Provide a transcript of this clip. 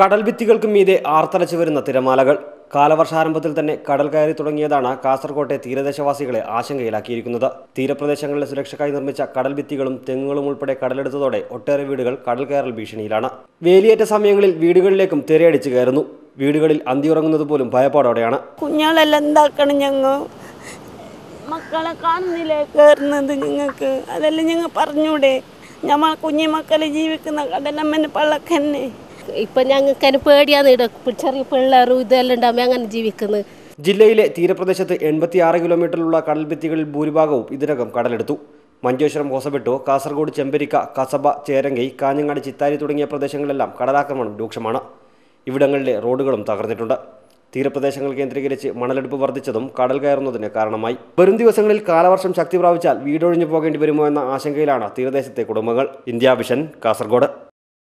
കടൽ ഭിത്തികൾക്ക് മീതെ ആർത്തലച്ചു വരുന്ന തിരമാലകൾ. കാലവർഷാരംഭത്തിൽ തന്നെ കടൽ കയറി തുടങ്ങിയതാണ് കാസർകോട്ടെ തീരദേശവാസികളെ ആശങ്കയിലാക്കിയിരിക്കുന്നത്. തീരപ്രദേശങ്ങളിലെ സുരക്ഷയ്ക്കായി നിർമ്മിച്ച കടൽഭിത്തികളും തെങ്ങുകളും ഉൾപ്പെടെ കടലെടുത്തതോടെ ഒട്ടേറെ വീടുകൾ കടൽ കയറൽ ഭീഷണിയിലാണ്. വേലിയേറ്റ സമയങ്ങളിൽ വീടുകളിലേക്കും തിരയടിച്ചു കയറുന്നു. വീടുകളിൽ അന്തിയുറങ്ങുന്നത് പോലും ഭയപ്പാടോടെയാണ്. കുഞ്ഞാളെല്ലാം എന്താക്കണം ഞങ്ങൾ മക്കളെ കാണുന്നില്ലേ കയറുന്നത് ഞങ്ങൾക്ക് അതെല്ലാം ഞങ്ങൾ പറഞ്ഞൂടെ. ഞമ്മ കുഞ്ഞു മക്കളെ ജീവിക്കുന്ന കടലമ്മന് പള്ളക്കന്നെ. ഇപ്പൊ ഞങ്ങൾക്ക് അതിന് പേടിയാണ് ഇവിടെ ചെറിയ പിള്ളേരും ഇതെല്ലാം ഉണ്ടാകുമ്പോൾ അങ്ങനെ ജീവിക്കുന്നത് ജില്ലയിലെ തീരപ്രദേശത്ത് എൺപത്തിയാറ് കിലോമീറ്ററിലുള്ള കടൽഭിത്തികളിൽ ഭൂരിഭാഗവും ഇതിനകം കടലെടുത്തു. മഞ്ചേശ്വരം ഹോസബെട്ടോ കാസർഗോഡ് ചെമ്പരിക്ക കസബ ചേരങ്കൈ കാഞ്ഞങ്ങാട് ചിത്താരി തുടങ്ങിയ പ്രദേശങ്ങളിലെല്ലാം കടലാക്രമണം രൂക്ഷമാണ്. ഇവിടങ്ങളിലെ റോഡുകളും തകർന്നിട്ടുണ്ട്. തീരപ്രദേശങ്ങൾ കേന്ദ്രീകരിച്ച് മണലെടുപ്പ് വർദ്ധിച്ചതും കടൽ കയറുന്നതിന് കാരണമായി. വരും ദിവസങ്ങളിൽ കാലവർഷം ശക്തി പ്രാപിച്ചാൽ വീടൊഴിഞ്ഞു പോകേണ്ടി വരുമോ എന്ന ആശങ്കയിലാണ് തീരദേശത്തെ കുടുംബങ്ങൾ. India vision Kasaragod.